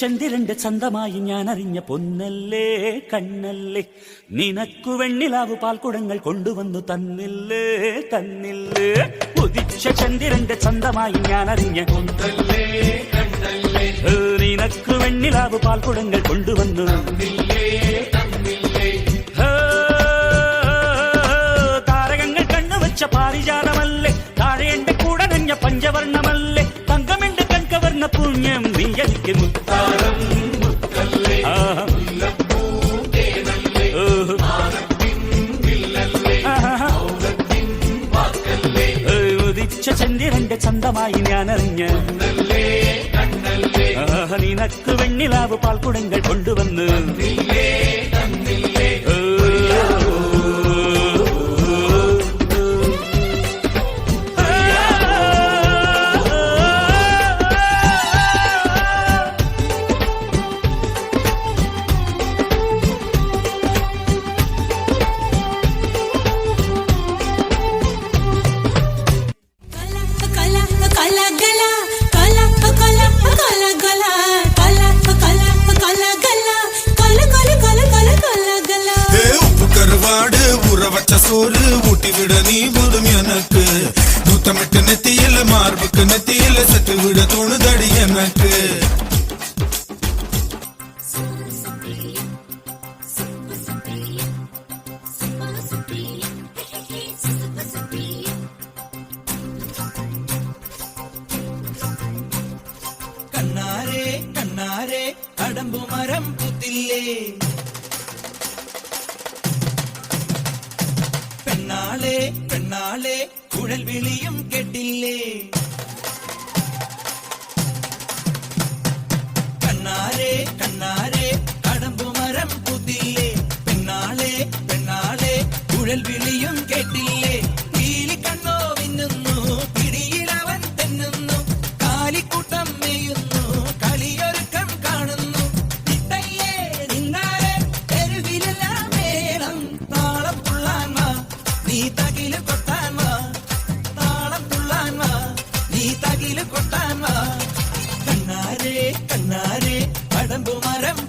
ചന്ദ്രന്റെ ചന്തമായി ഞാൻ അറിഞ്ഞ പൊന്നല്ലേ കണ്ണല്ലേ. നിനക്കു വെണ്ണിലാവ് പാൽക്കുടങ്ങൾ കൊണ്ടുവന്നു തന്നില്ലേ തന്നില്ലേ. ഉദിച്ച ചന്ദ്രന്റെ ചന്തമായി ഞാൻ അറിഞ്ഞ പൊന്നല്ലേ നിനക്കു വെണ്ണിലാവ് പാൽക്കുടങ്ങൾ കൊണ്ടുവന്നു താരകങ്ങൾ കണ്ണുവച്ച പാരിജാതമല്ലേ. താഴെ എന്റെ കൂടെ നഞ്ഞ പഞ്ചവർണമല്ലേ. തങ്കമെന്റെ കൺകവർണ പുണ്യം നീ എനിക്ക് മുത്താരം ഉദിച്ച ചന്ദ്രന്റെ ചന്തമായി ഞാൻ അറിഞ്ഞ ആഹാ, നിനക്ക് വെണ്ണിലാവ് പാൽക്കുടങ്ങൾ കൊണ്ടുവന്ന് உனக்கு நெத்தியில சத்து விட தோணுதடி எனக்கு கண்ணாரே கண்ணாரே கடம்பு பெண்ணாளே பெண்ணாளே குழல் விழியும் கெட்டில்லே கண்ணாரே கண்ணாரே கடம்பு மரம் புதில்லே பெண்ணாளே பெண்ணாளே குழல் விழியும் கெட்டில்லே நடந்து மரம்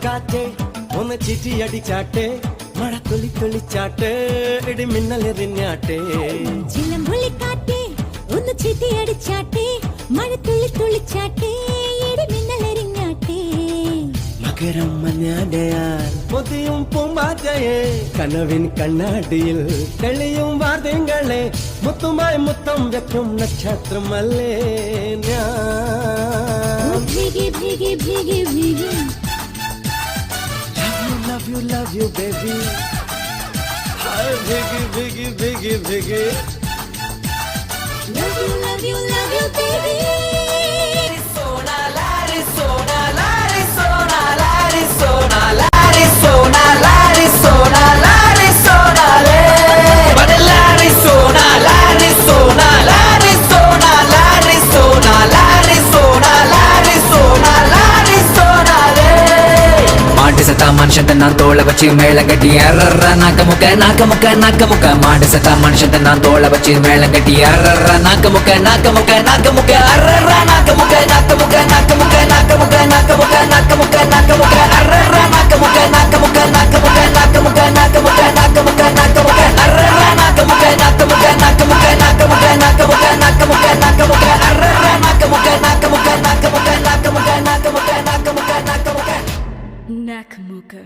ചിലമ്പൊലിക്കാറ്റേ ഒന്ന് ചിറ്റി അടിച്ചാട്ടെ മഴ തുള്ളി തുള്ളിച്ചാട്ടെ ഇടി മിന്നലെറിഞ്ഞാട്ടെ ചിലമ്പുള്ളിക്കാറ്റേ ഒന്ന് ചിറ്റി അടിച്ചാട്ടെ മഴ തുള്ളി തുള്ളിച്ചാട്ടെ ഇടി മിന്നലെറിഞ്ഞാട്ടെ മകരം മഞ്ഞാടയാൽ പൊതിയും പൂമ്പാറ്റയെ കനവിൻ കണ്ണാടിയിൽ തെളിയും വാദ്യങ്ങളെ മുത്തുമായി മുത്തം വെക്കും നക്ഷത്രമല്ലേ ഞാൻ. ഭീഗി ഭീഗി ഭീഗി ഭീഗി love you, love you, baby. Hi, biggie, biggie, biggie, biggie. Love you, love you, love you, baby. தோலை வச்சு மேல கட்டி அறற நாக்க முக்க நாக்க முக்க நாக்க முக்க மாடு சத்தா மனுஷன் நான் தோலை வச்சு மேல கட்டி அறற நாக்க முக்க நாக்க முக்க நாக்க முக்க அறற நாக்க முக்க நாக்க முக்க நாக்க முக்க நாக்க முக்க நாக்க முக்க நாக்க முக்க நாக்க முக்க அறற நாக்க முக்க நாக்க முக்க நாக்க முக்க நாக்க முக்க நாக்க முக்க நாக்க முக்க நாக்க முக்க அறற நாக்க முக்க நாக்க முக்க நாக்க முக்க நாக்க முக்க நாக்க முக்க நாக்க முக்க நாக்க முக்க அறற நாக்க முக்க நாக்க முக்க நாக்க முக்க நாக்க முக்க நாக்க முக்க நாக்க முக்க நாக்க முக்க Nakamooka.